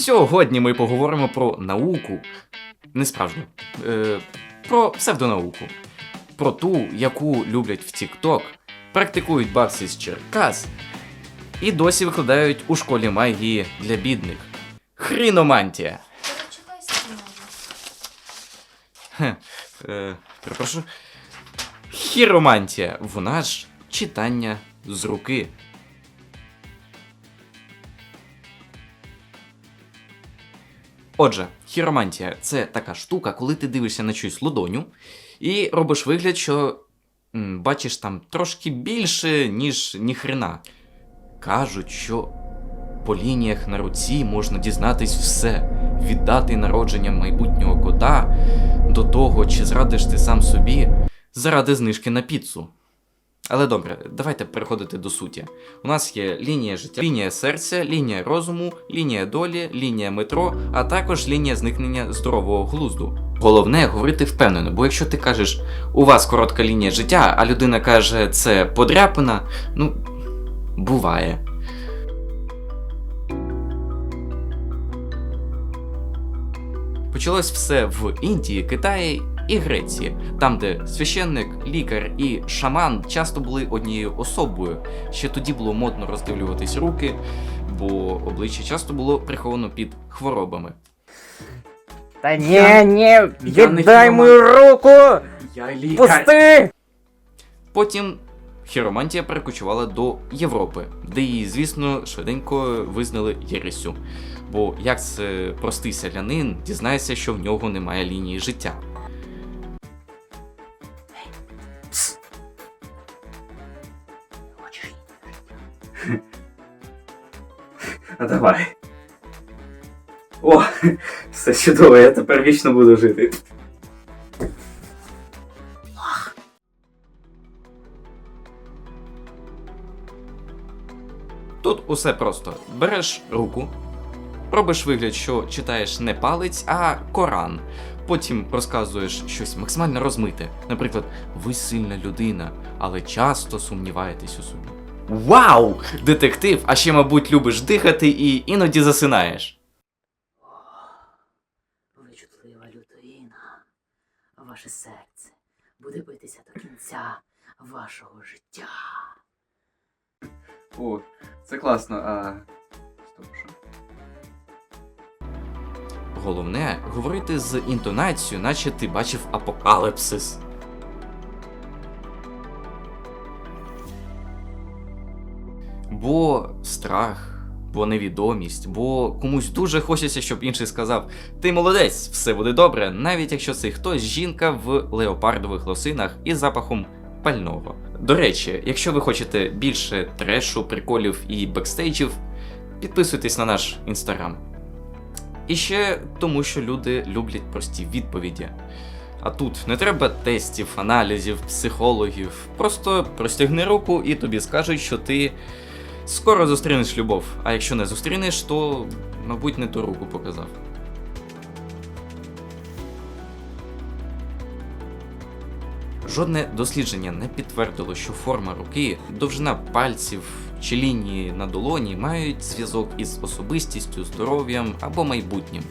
Сьогодні ми поговоримо про науку, не справжню, е, про псевдонауку, про ту, яку люблять в TikTok, практикують бабці з Черкас і досі викладають у школі магії для бідних. Хріномантія. Е, перепрошую. Хіромантія. Вона ж читання з руки. Отже, хіромантія це така штука, коли ти дивишся на чиюсь ладоню і робиш вигляд, що м, бачиш там трошки більше, ніж ніхрена. Кажуть, що по лініях на руці можна дізнатись все, від дати народження майбутнього кота до того, чи зрадиш ти сам собі заради знижки на піцу. Але добре, давайте переходити до суті. У нас є лінія життя, лінія серця, лінія розуму, лінія долі, лінія метро, а також лінія зникнення здорового глузду. Головне говорити впевнено, бо якщо ти кажеш, у вас коротка лінія життя, а людина каже, це подряпина, ну, буває. Почалось все в Індії, Китаї і Греції, там, де священник, лікар і шаман часто були однією особою. Ще тоді було модно роздивлюватись руки, бо обличчя часто було приховано під хворобами. Та ні, Я- ні, я віддай мою руку! Я лікар. Пусти! Потім хіромантія перекочувала до Європи, де її, звісно, швиденько визнали єресю. Бо як це простий селянин дізнається, що в нього немає лінії життя. А давай. О, все чудово, я тепер вічно буду жити. Тут усе просто: береш руку, робиш вигляд, що читаєш не палець, а Коран. Потім розказуєш щось максимально розмите. Наприклад, ви сильна людина, але часто сумніваєтесь у собі. Вау! Детектив, а ще, мабуть, любиш дихати і іноді засинаєш. Ви чутлива людина. Ваше серце буде битися до кінця вашого життя. О, це класно, а. Стоп, що? Головне говорити з інтонацією, наче ти бачив апокаліпсис. Бо страх, бо невідомість, бо комусь дуже хочеться, щоб інший сказав: Ти молодець, все буде добре, навіть якщо цей хтось жінка в леопардових лосинах із запахом пального. До речі, якщо ви хочете більше трешу, приколів і бекстейджів, підписуйтесь на наш інстаграм. І ще тому, що люди люблять прості відповіді. А тут не треба тестів, аналізів, психологів. Просто простягни руку і тобі скажуть, що ти скоро зустрінеш любов. А якщо не зустрінеш, то, мабуть, не ту руку показав. Жодне дослідження не підтвердило, що форма руки, довжина пальців чи лінії на долоні мають зв'язок із особистістю, здоров'ям або майбутнім.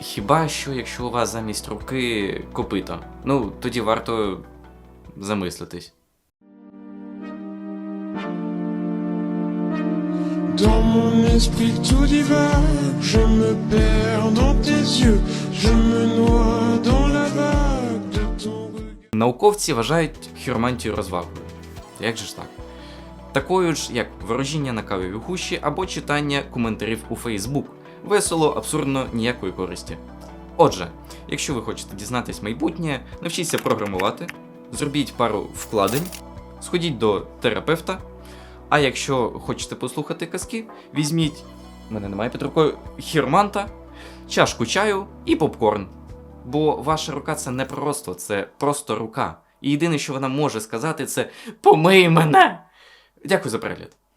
Хіба що якщо у вас замість руки копито, ну тоді варто замислитись. Dans mon esprit tout divague, je me perds dans tes yeux, je me noie dans la vague de ton. Науковці вважають хіромантію розвагою. Як же ж так? Такою ж, як ворожіння на кавовій гущі або читання коментарів у Фейсбук. Весело, абсурдно, ніякої користі. Отже, якщо ви хочете дізнатись майбутнє, навчіться програмувати, зробіть пару вкладень, сходіть до терапевта. А якщо хочете послухати казки, візьміть, мене немає під рукою, хірманта, чашку чаю і попкорн. Бо ваша рука це не просто, це просто рука. І єдине, що вона може сказати, це Помий мене! Дякую за перегляд.